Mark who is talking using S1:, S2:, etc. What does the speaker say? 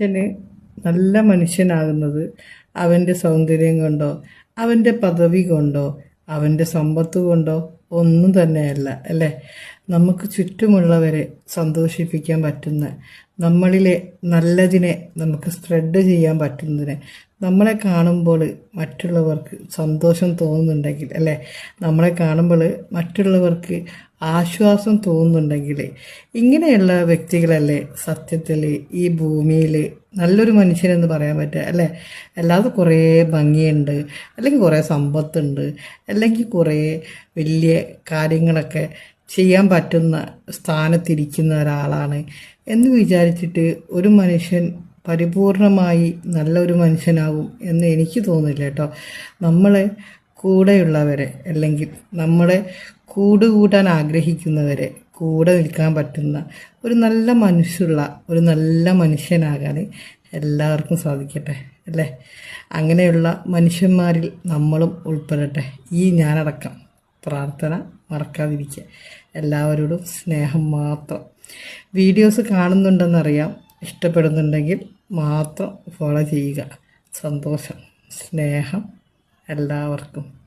S1: മനുഷ്യന് നല്ല മനുഷ്യനാകുന്നത് അവന്റെ സൗന്ദര്യം കൊണ്ടോ അവന്റെ പദവി കൊണ്ടോ അവന്റെ സമ്പത്ത് കൊണ്ടോ ഒന്നും തന്നെയല്ല അല്ലേ? നമുക്ക് ചുറ്റുമുള്ളവരെ സന്തോഷിപ്പിക്കാൻ പറ്റുന്ന നമ്മളിലെ നല്ലതിനെ നമുക്ക് സ്പ്രെഡ് ചെയ്യാൻ പറ്റുന്നതിനെ നമ്മളെ കാണുമ്പോൾ മറ്റുള്ളവർക്ക് സന്തോഷം തോന്നുന്നുണ്ടെങ്കിൽ അല്ലേ? നമ്മളെ കാണുമ്പോൾ മറ്റുള്ളവർക്ക് ആശ്വാസം തോന്നുന്നുണ്ടെങ്കിൽ ഇങ്ങനെയുള്ള വ്യക്തികളല്ലേ സത്യത്തിൽ ഈ ഭൂമിയിൽ നല്ലൊരു മനുഷ്യനെന്ന് പറയാൻ പറ്റുക അല്ലേ? അല്ലാതെ കുറേ ഭംഗിയുണ്ട് അല്ലെങ്കിൽ കുറേ സമ്പത്തുണ്ട് അല്ലെങ്കിൽ കുറേ വലിയ കാര്യങ്ങളൊക്കെ ചെയ്യാൻ പറ്റുന്ന സ്ഥാനത്തിരിക്കുന്ന ഒരാളാണ് എന്ന് വിചാരിച്ചിട്ട് ഒരു മനുഷ്യൻ പരിപൂർണമായി നല്ലൊരു മനുഷ്യനാകും എന്ന് എനിക്ക് തോന്നില്ല കേട്ടോ. നമ്മളെ കൂടെയുള്ളവരെ അല്ലെങ്കിൽ നമ്മളെ കൂടുകൂട്ടാൻ ആഗ്രഹിക്കുന്നവരെ കൂടെ നിൽക്കാൻ പറ്റുന്ന ഒരു നല്ല മനുഷ്യുള്ള ഒരു നല്ല മനുഷ്യനാകാൻ എല്ലാവർക്കും സാധിക്കട്ടെ അല്ലേ? അങ്ങനെയുള്ള മനുഷ്യന്മാരിൽ നമ്മളും ഉൾപ്പെടട്ടെ. ഈ ഞാനടക്കം. പ്രാർത്ഥന മറക്കാതിരിക്കുക. എല്ലാവരോടും സ്നേഹം മാത്രം. വീഡിയോസ് കാണുന്നുണ്ടെന്നറിയാം. ഇഷ്ടപ്പെടുന്നുണ്ടെങ്കിൽ മാത്രം ഫോളോ ചെയ്യുക. സന്തോഷം. സ്നേഹം എല്ലാവർക്കും.